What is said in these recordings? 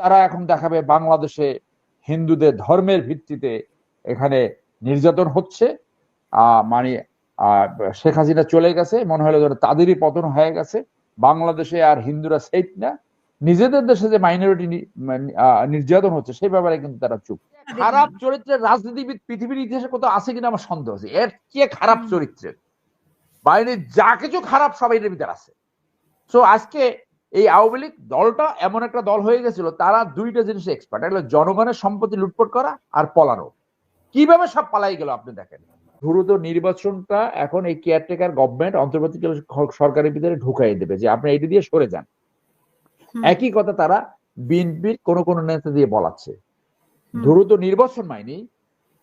তারা এখন দেখাবে বাংলাদেশে হিন্দুদের ধর্মের ভিত্তিতে এখানে নির্যাতন হচ্ছে আহ, মানে শেখ হাসিনা চলে গেছে মনে হলো যেন তাদেরই পতন হয়ে গেছে। বাংলাদেশে আর হিন্দুরা সেফ না। নিজেদের দেশে যে মাইনরিটি নির্যাতন হচ্ছে সেই ব্যাপারে কিন্তু তারা চুপ। খারাপ চরিত্রের রাজনীতিবিদ পৃথিবীর ইতিহাসে কোথাও আছে কিনা আমার সন্দেহ আছে। এর চেয়ে খারাপ চরিত্রের। বাইরে যা কিছু খারাপ সবাই এর ভিতরে আছে। সো আজকে এই আওয়ামী লীগ দলটা এমন একটা দল হয়ে গেছিল তারা দুইটা জিনিস এক্সপার্ট একটা জনগণের সম্পত্তি লুটপাট করা আর পলানো। কীভাবে সব পালাই গেল আপনি দেখেন? দ্রুত নির্বাচনটা এখন এই কেয়ারটেকার গভর্নমেন্ট অন্তর্বর্তীকালীন সরকারের ভিতরে ঢুকাই দেবে যে আপনি এইটা দিয়ে সরে যান। একই কথা তারা বিএনপির কোন কোন নেতা দিয়ে বলাচ্ছে। দ্রুত নির্বাচন মাইনি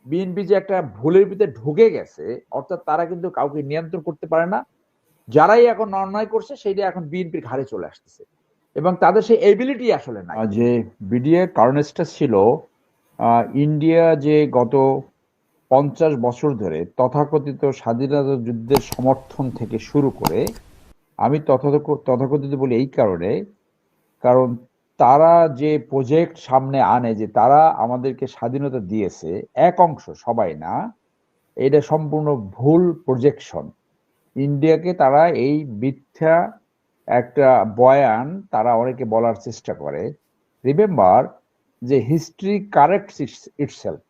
বিএনপি যে একটা ভুলের ভিতরে ঢুকে গেছে অর্থাৎ তারা কিন্তু কাউকে নিয়ন্ত্রণ করতে পারে না যারাই এখন অন্যায় করছে, সেইটা এখন বিএনপির ঘাড়ে চলে আসতেছে। এবং তাদের সেই এবিলিটি আসলে নাই। যে বিডিএ কারণেসটা ছিল ইন্ডিয়া যে গত পঞ্চাশ বছর ধরে তথাকথিত স্বাধীনতা যুদ্ধের সমর্থন থেকে শুরু করে, আমি তথাক- তথাকথিত বলি এই কারণে, কারণ তারা যে প্রজেক্ট সামনে আনে, যে তারা আমাদেরকে স্বাধীনতা দিয়েছে, এক অংশ সবাই না, এটা সম্পূর্ণ ভুল প্রজেকশন ইন্ডিয়াকে তারা এই মিথ্যা একটা বয়ান তারা অনেকে বলার চেষ্টা করে। রিমেম্বার যে হিস্ট্রি কারেক্ট ইটসেলফ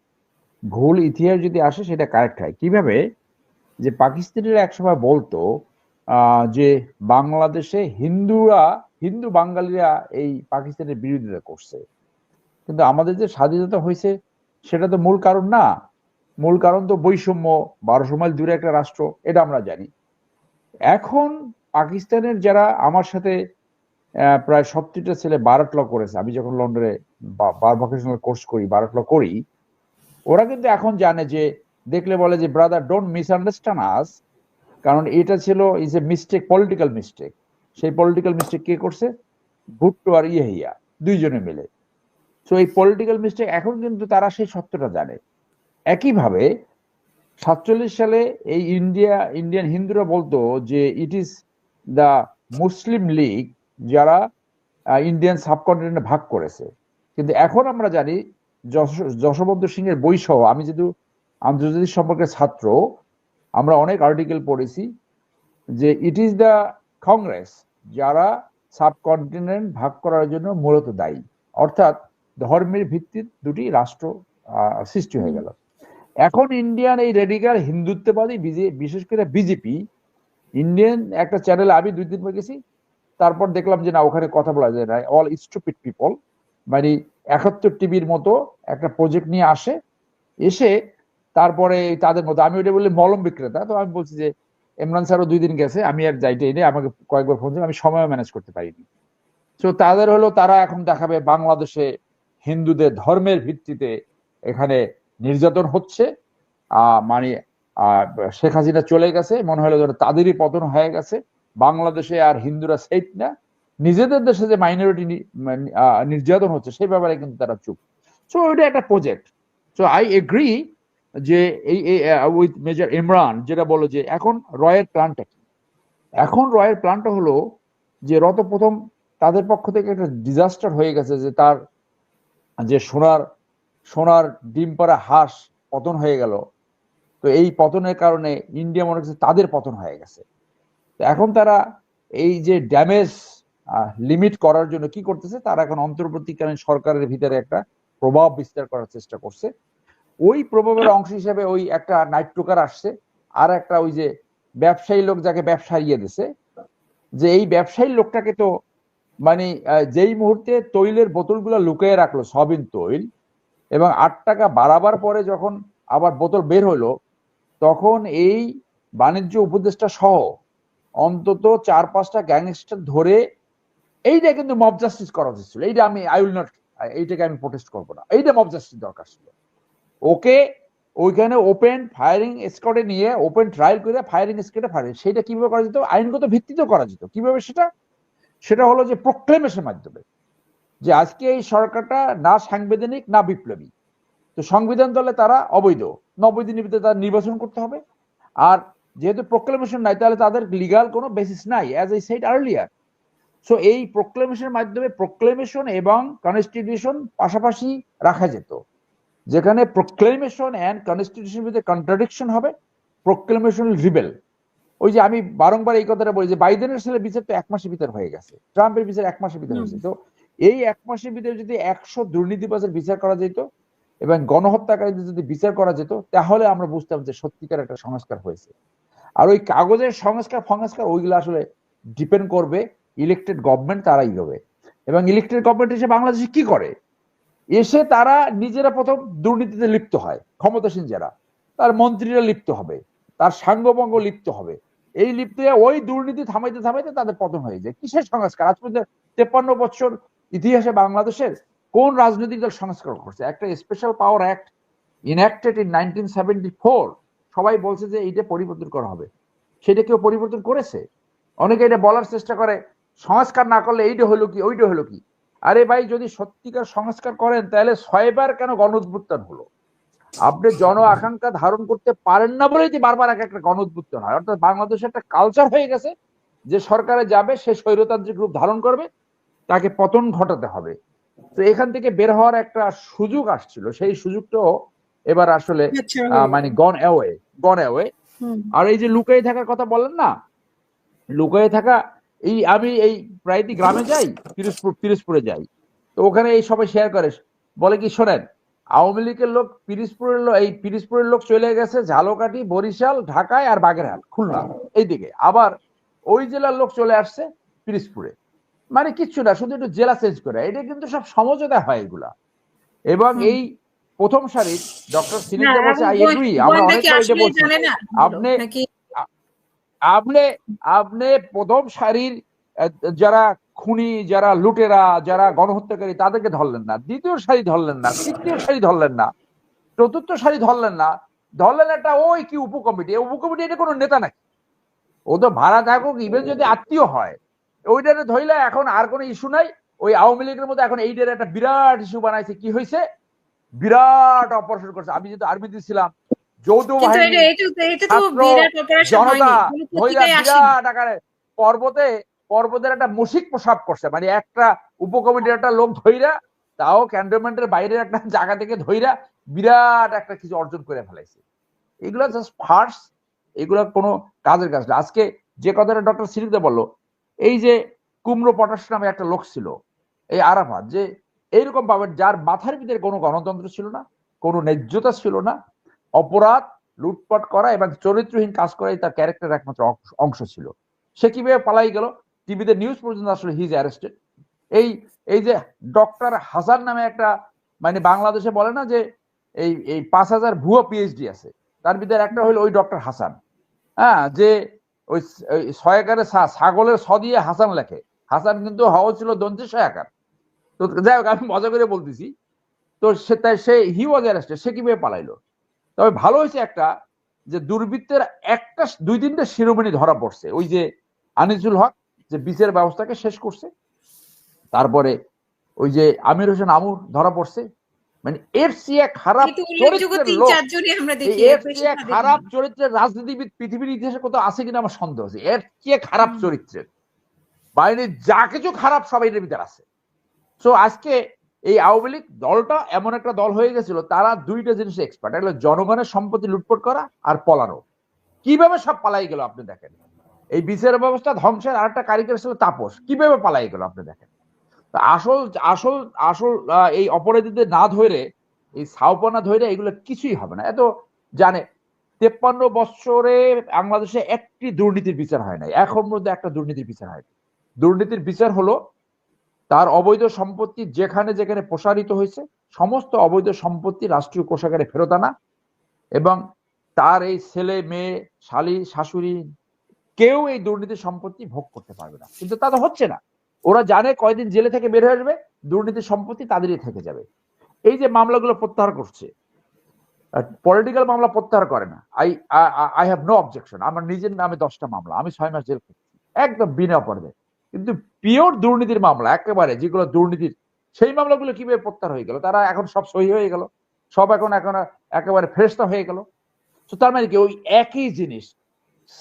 ভুল ইতিহাস যদি আসে, সেটা কারেক্ট হয়। কীভাবে? যে পাকিস্তানিরা একসময় বলতো যে বাংলাদেশে হিন্দুরা, হিন্দু বাঙালিরা এই পাকিস্তানের বিরোধিতা করছে। কিন্তু আমাদের যে স্বাধীনতা হয়েছে, সেটা তো মূল কারণ না। মূল কারণ তো বৈষম্য, বারোশো মাইল দূরে একটা রাষ্ট্র, এটা আমরা জানি। এখন পাকিস্তানের যারা আমার সাথে প্রায় সত্তরটা ছেলে বারোট ল করেছে। আমি যখন লন্ডনে বার ভোকেশনাল কোর্স করি বারোট ল করি, ওরা কিন্তু এখন জানে যে, দেখলে বলে যে ব্রাদার ডোন্ট মিসআন্ডারস্ট্যান্ড আস কারণ এটা ছিল is a mistake political mistake সেই পলিটিক্যাল মিস্টেক কে করছে? ভুট্টো আর ইয়েহিয়া, দুইজনে মিলে। তো এই পলিটিক্যাল মিস্টেক এখন কিন্তু তারা সেই সত্যটা জানে। একইভাবে সাতচল্লিশ সালে এই ইন্ডিয়া, ইন্ডিয়ান হিন্দুরা বলতো যে it is the Muslim League যারা ইন্ডিয়ান সাবকন্টিনেন্টে ভাগ করেছে। কিন্তু এখন আমরা জানি যশ- যশবন্ত সিং এর বই সহ, আমি যেহেতু আন্তর্জাতিক সম্পর্কের ছাত্র, আমরা অনেক আর্টিকেল পড়েছি যে ইট ইজ দ্য কংগ্রেস যারা সাবকন্টিনেন্ট ভাগ করার জন্য মূলত দায়ী। অর্থাৎ ধর্মের ভিত্তির দুটি রাষ্ট্র সৃষ্টি হয়ে গেল। এখন ইন্ডিয়ান এই রেডিকাল হিন্দুত্ববাদী বিশেষ করে বিজেপি ইন্ডিয়ান একটা চ্যানেলে আমি দুই দিন গেছি, তারপর দেখলাম যে না, ওখানে কথা বলা যায় না। অল স্টুপিড পিপল মানে একাত্তর টিভির মতো একটা প্রজেক্ট নিয়ে আসে, এসে তারপরে তাদের মতো, আমি ওটা বললে মলম বিক্রেতা, তো আমি বলছি যে, ইমরান স্যারও দুই দিন গেছে, আমি আর যাইতে নেই আমাকে কয়েকবার ফোন আমি সময় ম্যানেজ করতে পারিনি। তো তাদের হলো তারা এখন দেখাবে বাংলাদেশে হিন্দুদের ধর্মের ভিত্তিতে এখানে নির্যাতন হচ্ছে মানে শেখ হাসিনা চলে গেছে, মনে হলো যেন তাদেরই পতন হয়ে গেছে। বাংলাদেশে আর হিন্দুরা সেফ না। নিজেদের দেশে যে মাইনরিটি নির্যাতন হচ্ছে সেই ব্যাপারে কিন্তু তারা চুপ। সো এটা একটা প্রজেক্ট সো আই এগ্রি যে এই উইথ মেজর ইমরান যেটা বলো যে এখন রয়ের প্ল্যানটা কি? এখন রয়ের প্ল্যানটা হলো যে রত প্রথম তাদের পক্ষ থেকে একটা ডিজাস্টার হয়ে গেছে যে তার যে সোনার সোনার ডিম পাড়া হাঁস পতন হয়ে গেল। তো এই পতনের কারণে ইন্ডিয়া মনে করছে তাদের পতন হয়ে গেছে। তো এখন তারা এই যে ড্যামেজ লিমিট করার জন্য কি করতেছে, তারা এখন অন্তর্বর্তীকালীন সরকারের ভিতরে একটা প্রভাব বিস্তার করার চেষ্টা করছে। ওই প্রভাবের অংশ হিসেবে ওই একটা নাইট্রোকার আসছে, আর একটা ওই যে ব্যবসায়ী লোক যাকে ব্যবসা ইয়ে দিছে। যে এই ব্যবসায়ী লোকটাকে তো মানে যেই মুহূর্তে তৈলের বোতলগুলো লুকিয়ে রাখল সবিন তৈল এবং আট টাকা বাড়াবার পরে যখন আবার বোতল বের হলো, তখন এই বাণিজ্য উপদেষ্টা সহ অন্তত চার পাঁচটা গ্যাংস্টার ধরে এইটা কিন্তু মব জাস্টিস করা উচিত ছিল এইটা আমি আই উইল নট এইটাকে আমি প্রোটেস্ট করব না। এইটা মব জাস্টিস দরকার ছিল। ওকে, ওইখানে ওপেন ফায়ারিং স্কোয়াডে নিয়ে ওপেন ট্রায়াল করে ফায়ারিং স্কোয়াডে ফায়ারিং সেটা কীভাবে করা যেত? আইনগত ভিত্তিতে করা যেত। কীভাবে সেটা? সেটা হলো যে প্রোক্লেমেশনের মাধ্যমে। যে আজকে এই সরকারটা না সাংবিধানিক না বিপ্লবী। তো সংবিধান দলে তারা অবৈধ। নব্বই দিনের ভিতরে তারা নির্বাচন করতে হবে। আর যেহেতু প্রোক্লেমেশন নাই তাহলে তাদের লিগাল কোনো বেসিস নাই as I said earlier so এই প্রোক্লেমেশনের মাধ্যমে প্রোক্লেমেশন এবং কনস্টিটিউশন পাশাপাশি রাখা যেত। যেখানে প্রোক্লেমেশন অ্যান্ড কনস্টিটিউশন ভিতরে কন্ট্রাডিকশন হবে প্রোক্লেমেশন রিবেল ওই যে আমি বারংবার এই কথাটা বলি যে বাইডেনের ছেলে বিচার তো এক মাসের ভিতর হয়ে গেছে। ট্রাম্পের বিচার এক মাসের ভিতর হয়েছে তো এই এক মাসের ভিতরে যদি একশো দুর্নীতিবাজের বিচার করা যেত এবং গণহত্যাকারীদের যদি বিচার করা যেত, তাহলে আমরা বুঝতাম যে সত্যিকার একটা সংস্কার হয়েছে। আর ওই কাগজের সংস্কার ফংস্কার ওইগুলো আসলে ডিপেন্ড করবে ইলেকটেড গভর্নমেন্ট তারাই হবে। এবং ইলেকটেড গভর্নমেন্ট এসে বাংলাদেশে কি করে? এসে তারা নিজেরা প্রথম দুর্নীতিতে লিপ্ত হয়, ক্ষমতাসীন যারা। তার মন্ত্রীরা লিপ্ত হবে, তার সাঙ্গবঙ্গ লিপ্ত হবে। এই লিপ্ত ওই দুর্নীতি থামাইতে থামাইতে তাদের পতন হয়ে যায়। কিসের সংস্কার? আজ পর্যন্ত তেপ্পান্ন বছর ইতিহাসে বাংলাদেশের কোন রাজনৈতিক দল সংস্কার করছে? একটা special power act enacted in nineteen সবাই বলছে যে এইটা পরিবর্তন করা হবে। সেটা কেউ পরিবর্তন করেছে? অনেকে এটা বলার চেষ্টা করে, সংস্কার না করলে এইটা হলো কি, ওইটা হলো কি? আরে ভাই, যদি সত্যিকার সংস্কার করেন, তাহলে ছয়বার কেন গণ উদ্বুত্থান হলো? আপনি জন আকাঙ্ক্ষা ধারণ করতে পারেন না বলেই যে বারবার এক একটা গণ উদ্বুত্থান হয়। অর্থাৎ বাংলাদেশে একটা কালচার হয়ে গেছে, যে সরকারে যাবে, সে স্বৈরতান্ত্রিক রূপ ধারণ করবে তাকে পতন ঘটাতে হবে। তো এখান থেকে বের হওয়ার একটা সুযোগ আসছিল। সেই সুযোগটাও এবার আসলে মানে গন অ্যাওয়ে গন অ্যাওয়ে আর এই যে লুকাই থাকার কথা বলেন না? লুকাই থাকা এই আমি এই প্রায়তি গ্রামে যাই পিরোজপুর পিরোজপুরে যাই। তো ওখানে এই সবাই শেয়ার করে। বলে কি শোনেন আওয়ামী লীগের লোক পিরিজপুরের লোক এই পিরিজপুরের লোক চলে গেছে ঝালকাঠি বরিশাল ঢাকায় আর বাগেরহাট খুলনা এইদিকে। আবার ওই জেলার লোক চলে আসছে পিরিজপুরে। মানে কিচ্ছু না শুধু একটু জেলা চেঞ্জ করে। এটা কিন্তু সব সমঝোতা হয় এগুলা। এবং এই প্রথম সারির ডক্টর না, সিনিকা বলছে আই এগ্রি আমরা গোয়েন্দা কি অনেকটা ওইটা আসলেই বলছি আপনি আপনি আপনি প্রথম সারির যারা খুনি যারা লুটেরা যারা গণহত্যাকারী তাদেরকে ধরলেন না। দ্বিতীয় সারি ধরলেন না তৃতীয় সারি ধরলেন না চতুর্থ সারি ধরলেন না। ধরলেন একটা ওই কি উপকমিটি? উপকমিটি এটা কোনো নেতা নাকি? ও তো ভাড়া থাকুক ইভেন যদি আত্মীয় হয়। ওইটারে ধরলে এখন আর কোনো ইস্যু নাই। ওই আওয়ামী লীগের মধ্যে এখন এইটার একটা বিরাট ইস্যু বানাইছে। কি হয়েছে বিরাট অপারেশন করছে। আমি যেহেতু আর্মিতে ছিলাম যৌথ বাহিনী জনতা বিরাট আকারে পর্বতে পর্বতের একটা প্রসাব করছে। মানে একটা উপকমিটির একটা লোক ধইরা তাও ক্যান্টনমেন্টের বাইরের একটা জায়গা থেকে ধইরা বিরাট একটা কিছু অর্জন করে ফেলাইছে। এগুলো জাস্ট ফার্স এগুলো কোনো কাজের কাজ না। আজকে যে কথাটা ডক্টর সিরিদে বলল এই যে কুমড়ো পটাশ নামে একটা লোক ছিল, এই আরাফাত, যে এইরকম ভাবে যার মাথার ভিতরে কোনো গণতন্ত্র ছিল না, কোনো ন্যায্যতা ছিল না, অপরাধ, লুটপাট করা এবং চরিত্রহীন কাজ করাই তার ক্যারেক্টার একমাত্র অংশ- ছিল। সে কীভাবে পালাই গেল? টিভিতে নিউজ পর্যন্ত আসলে হিজ অ্যারেস্টেড এই এই যে ডক্টর হাসান নামে একটা মানে বাংলাদেশে বলে না যে এই এই পাঁচ হাজার ভুয়ো পিএইচডি আছে, তার ভিতরে একটা হলো ওই ডক্টর হাসান। হ্যাঁ যে ওই স- ওই ছয়াকারে ছা- ছাগলের ছ দিয়ে হাসান লেখে। হাসান কিন্তু হওয়া ছিল দন্তে ছয়াকার তো যাই হোক, আমি মজা করে বলতেছি। তো সে, তাই সে হি ওয়াজ অ্যারেস্টেড সে কীভাবে পালাইলো? তবে ভালো হয়েছে একটা, যে দুর্বৃত্তের একটা, দুই তিনটা শিরোমণি ধরা পড়ছে। ওই যে আনিসুল হক, যে বিচার ব্যবস্থাকে শেষ করছে। তারপরে ওই যে আমির হোসেন আমুর ধরা পড়ছে। মানে এর চেয়ে খারাপ এর চেয়ে খারাপ চরিত্রের রাজনীতিবিদ পৃথিবীর ইতিহাসে কোথাও আছে কিনা আমার সন্দেহ আছে। এর চেয়ে খারাপ চরিত্রের বাইরে যা কিছু খারাপ সব এটার ভিতরে আছে। সো আজকে এই আওয়ামী লীগ দলটা এমন একটা দল হয়ে গেছিল তারা দুইটা জিনিসে এক্সপার্ট একটা জনগণের সম্পত্তি লুটপাট করা আর পলানো। কীভাবে সব পালাই গেল আপনি দেখেন? এই বিচার ব্যবস্থা ধ্বংসের আর একটা কারিগর ছিল তাপস। কীভাবে পালাই গেল আপনি দেখেন? আসল আসল আসল এই অপরাধীদের না ধরে, এই সাউপনা ধরে এগুলো কিছুই হবে না। এত জানে, তেপ্পান্ন বছরে বাংলাদেশে একটি দুর্নীতির বিচার হয় নাই। এখন মধ্যে একটা দুর্নীতির বিচার হয় দুর্নীতির বিচার হলো, তার অবৈধ সম্পত্তি যেখানে যেখানে প্রসারিত হয়েছে, সমস্ত অবৈধ সম্পত্তি রাষ্ট্রীয় কোষাগারে ফেরত আনা এবং তার এই ছেলে, মেয়ে, শালি, শাশুড়ি, কেউ এই দুর্নীতির সম্পত্তি ভোগ করতে পারবে না। কিন্তু তা তো হচ্ছে না। ওরা জানে কয়দিন জেলে থেকে বের হয়ে আসবে, দুর্নীতির সম্পত্তি তাদেরই থেকে যাবে। এই যে মামলাগুলো প্রত্যাহার করছে পলিটিক্যাল মামলা প্রত্যাহার করে না। I I have no objection আমার নিজের নামে দশটা মামলা, আমি ছয় মাস জেল একদম বিনা অপরাধে। কিন্তু পিওর দুর্নীতির মামলা, একেবারে যেগুলো দুর্নীতির, সেই মামলাগুলো কীভাবে প্রত্যাহার হয়ে গেল? তারা এখন সব সহি হয়ে গেল। সব এখন এখন একেবারে ফেরস্তা হয়ে গেল। তো তার মানে কি, ওই একই জিনিস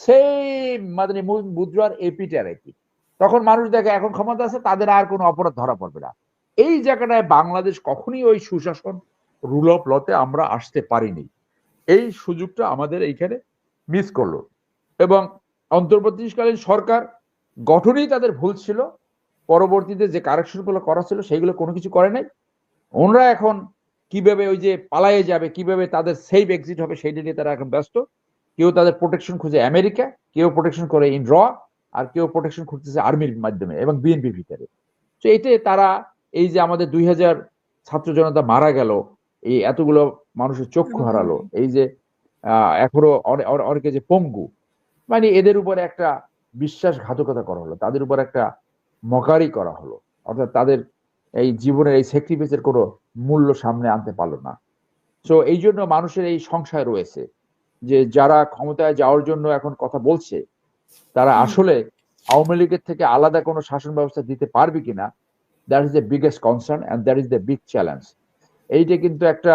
সেম মানে মুদ্রার এপিটার একই তখন মানুষ দেখে এখন ক্ষমতা আছে, তাদের আর কোনো অপরাধ ধরা পড়বে না। এই জায়গাটায় বাংলাদেশ কখনই ওই সুশাসন রুল অফ লতে আমরা আসতে পারিনি। এই সুযোগটা আমাদের এইখানে মিস করল। এবং অন্তর্বর্তীকালীন সরকার গঠনেই তাদের ভুল ছিল। পরবর্তীতে যে কারেকশনগুলো করা ছিল, সেইগুলো কোনো কিছু করে নাই। ওনরা এখন কীভাবে ওই যে পালায়ে যাবে, কীভাবে তাদের সেফ এক্সিট হবে, সেইটা নিয়ে তারা এখন ব্যস্ত। কেউ তাদের প্রোটেকশন খুঁজে আমেরিকা কেউ প্রোটেকশন করে ইন র আর কেউ প্রোটেকশন খুঁজতেছে আর্মির মাধ্যমে এবং বিএনপির ভিতরে। তো এতে তারা এই যে আমাদের দুই হাজার ছাত্র জনতা মারা গেল এই এতগুলো মানুষের চক্ষু হারালো এই যে এখনও অনে- অনে- অনেকে যে পঙ্গু মানে এদের উপরে একটা বিশ্বাসঘাতকতা করা হলো তাদের উপর একটা মকারি করা হলো অর্থাৎ তাদের এই জীবনের এই স্যাক্রিফাইসের কোনো মূল্য সামনে আনতে পারল না। তো এই জন্য মানুষের এই সংশয় রয়েছে যে যারা ক্ষমতায় যাওয়ার জন্য এখন কথা বলছে তারা আসলে আওয়ামী লীগের থেকে আলাদা কোনো শাসন ব্যবস্থা দিতে পারবে কিনা that is the biggest concern and that is the big challenge এইটা কিন্তু একটা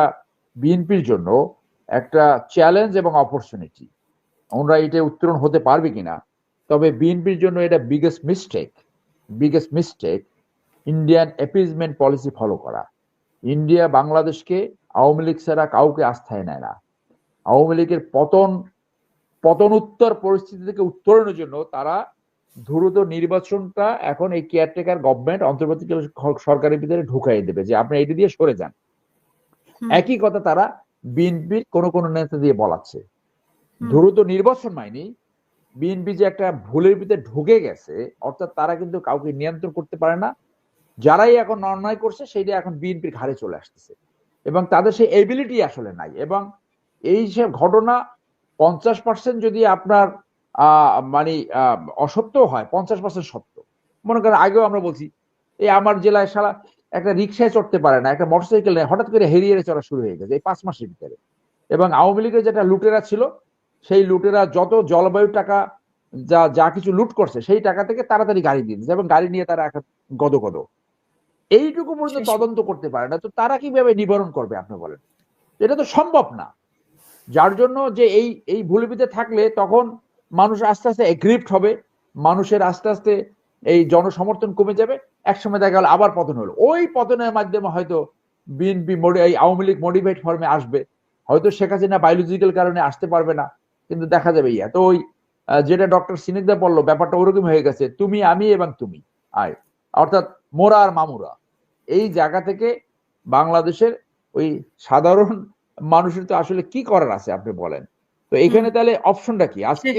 বিএনপির জন্য একটা চ্যালেঞ্জ এবং অপরচুনিটি আমরা এটা উত্তরণ হতে পারবে কিনা তবে বিএনপির জন্য এটা biggest mistake biggest mistake Indian appeasement policy follow করা। ইন্ডিয়া বাংলাদেশকে আওয়ামী লীগ ছাড়া কাউকে আস্থায় নেয় না। আওয়ামী লীগের পতন পতনোত্তর পরিস্থিতি থেকে উত্তরণের জন্য তারা দ্রুত নির্বাচনটা এখন এই কেয়ারটেকার গভর্নমেন্ট অন্তর্বর্তীকালীন সরকারের ভিতরে ঢুকাই দেবে যে আপনি এটা দিয়ে সরে যান। একই কথা তারা বিএনপির কোন কোন নেতা দিয়ে বলাচ্ছে। দ্রুত নির্বাচন মাইনি বিএনপি যে একটা ভুলের ভিতরে ঢুকে গেছে অর্থাৎ তারা কিন্তু কাউকে নিয়ন্ত্রণ করতে পারে না। যারাই এখন অন্যায় করছে সেইটা এখন বিএনপির ঘাড়ে চলে আসতেছে। এবং তাদের সেই এবিলিটি আসলে নাই। এবং এই সব ঘটনা পঞ্চাশ পার্সেন্ট যদি আপনার আহ, মানে অসত্য হয় পঞ্চাশ পার্সেন্ট সত্য। মনে করেন আগেও আমরা বলছি এই আমার জেলায় সারা একটা রিক্সায় চড়তে পারে না একটা মোটরসাইকেল নেই হঠাৎ করে হেরিয়ে চড়া শুরু হয়ে গেছে এই পাঁচ মাসের ভিতরে। এবং আওয়ামী লীগের যেটা লুটেরা ছিল সেই লুটেরা যত জলবায়ু টাকা যা যা কিছু লুট করছে সেই টাকা থেকে তাড়াতাড়ি গাড়ি দিয়ে দিচ্ছে এবং গাড়ি নিয়ে তারা এখন গদ গদ এইটুকু পর্যন্ত তদন্ত করতে পারে না তো তারা কীভাবে নিবারণ করবে আপনি বলেন? এটা তো সম্ভব না। যার জন্য যে এই এই ভুলবিতে থাকলে তখন মানুষ আস্তে আস্তে এগ্রিপ্ট হবে, মানুষের আস্তে আস্তে এই জনসমর্থন কমে যাবে, একসময় দেখা গেল আবার পতন হলো। ওই পতনের মাধ্যমে হয়তো বিএনপি এই আওয়ামী লীগ মডিফাইড ফর্মে আসবে। হয়তো শেখ হাসিনা বায়োলজিক্যাল কারণে আসতে পারবে না, কিন্তু দেখা যাবে ইয়া। তো ওই যেটা ডক্টর সিনিকদা বলল, ব্যাপারটা ওরকম হয়ে গেছে, তুমি, আমি এবং তুমি। আয়। অর্থাৎ মোরা আর মামুরা। এই জায়গা থেকে বাংলাদেশের ওই সাধারণ মানুষের তো আসলে কি করার আছে আপনি বলেন? তো এখানে তাহলে অপশনটা কি? আজকে।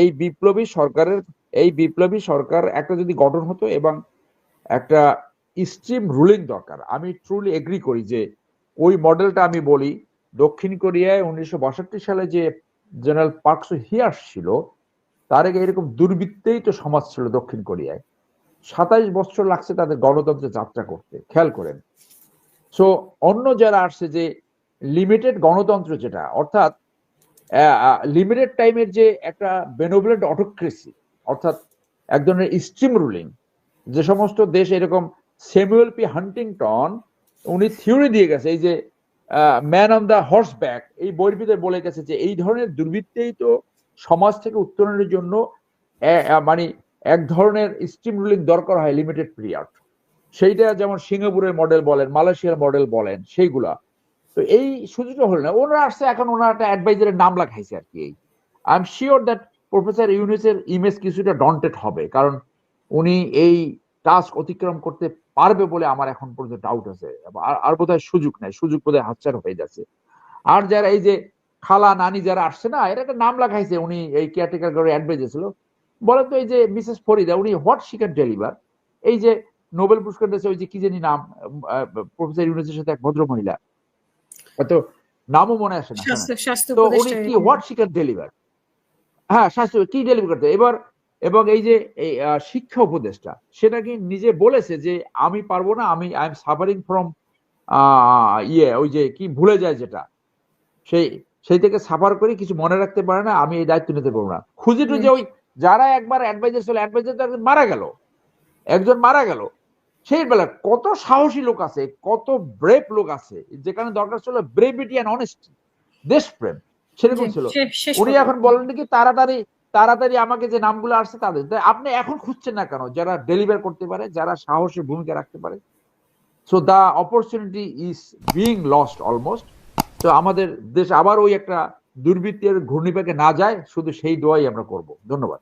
এই বিপ্লবী সরকারের এই বিপ্লবী সরকার একটা যদি গঠন হতো এবং একটা স্ট্রিম রুলিং দরকার আমি ট্রুলি এগ্রি করি যে ওই মডেলটা আমি বলি দক্ষিণ কোরিয়ায় উনিশশো বাষট্টি সালে যে জেনারেল পার্কসু হিয়াস ছিল তার আগে এরকম দুর্বৃত্তেই তো সমাজ ছিল দক্ষিণ কোরিয়ায়। সাতাইশ বছর লাগছে তাদের গণতন্ত্রের যাত্রা করতে খেয়াল করেন। সো অন্য যারা আসছে যে লিমিটেড গণতন্ত্র যেটা, অর্থাৎ লিমিটেড টাইমের যে একটা বেনোভলেন্ট অটোক্রেসি অর্থাৎ এক ধরনের স্ট্রিম রুলিং যে সমস্ত দেশ এরকম স্যামুয়েল পি হান্টিংটন উনি থিওরি দিয়ে গেছে, এই যে man on the horse back এই বইয়ের ভিতরে বলে গেছে যে এই ধরনের দুর্বৃত্তেই তো সমাজ থেকে উত্তরণের জন্য মানে এক ধরনের স্ট্রিম রুলিং দরকার হয় লিমিটেড পিরিয়ড সেইটা যেমন সিঙ্গাপুরের মডেল বলেন, মালয়েশিয়ার মডেল বলেন, সেইগুলা। তো এই সুযোগটা হলো না। ওনারা আসছে, এখন ওনারা একটা অ্যাডভাইজারের নাম লাগাইছে আর কি I am sure that professor ইউনিসের ইমেজ কিছুটা ডন্টেড হবে, কারণ উনি এই টাস্ক অতিক্রম করতে পারবে বলে আমার এখন পর্যন্ত ডাউট আছে। আর বোধহয় সুযোগ নাই, সুযোগ বোধহয় হাতছাড়া হয়ে যাচ্ছে। আর যারা এই যে খালা নানি যারা আসছে না, এর একটা নাম লাগাইছে উনি এই কেয়ারটেকার করে অ্যাডভাইজার ছিল বলেন তো এই যে মিসেস ফরিদা উনি হোয়াট শি ক্যান ডেলিভার এই যে নোবেল পুরস্কার দিয়েছে, ওই যে কি জানি নাম প্রফেসর ইউনিসের সাথে এক ভদ্র মহিলা তো নামও মনে আসে না স্বাস্থ্য তো উনি কি হোয়াট শি ক্যান ডেলিভার হ্যাঁ স্বাস্থ্য কি ডেলিভার করতে? এবার এবং এই যে এই শিক্ষা উপদেষ্টা সেটা কি নিজে বলেছে যে আমি পারব না আমি আই এম সাফারিং ফ্রম ইয়ে ওই যে কি ভুলে যায় যেটা? সেই সেই থেকে সাফার করে কিছু মনে রাখতে পারে না আমি এই দায়িত্ব নিতে পারব না। খুঁজে টুজে ওই যারা একবার অ্যাডভাইজার ছিল অ্যাডভাইজার মারা গেল। একজন মারা গেল। সেই বেলা কত সাহসী লোক আছে কত ব্রেভ লোক আছে যেখানে দরকার ছিল ব্রেভিটি অ্যান্ড অনেস্টি দেশপ্রেম সেরকম ছিল। উনি এখন বলেন নাকি তাড়াতাড়ি তাড়াতাড়ি আমাকে যে নামগুলো আসছে তাদের। আপনি এখন খুঁজছেন না কেন? যারা ডেলিভার করতে পারে যারা সাহসের ভূমিকা রাখতে পারে। So the opportunity is being lost almost তো আমাদের দেশ আবার ওই একটা দুর্বৃত্তের ঘূর্ণিপাকে না যায় শুধু সেই দোয়াই আমরা করব। ধন্যবাদ।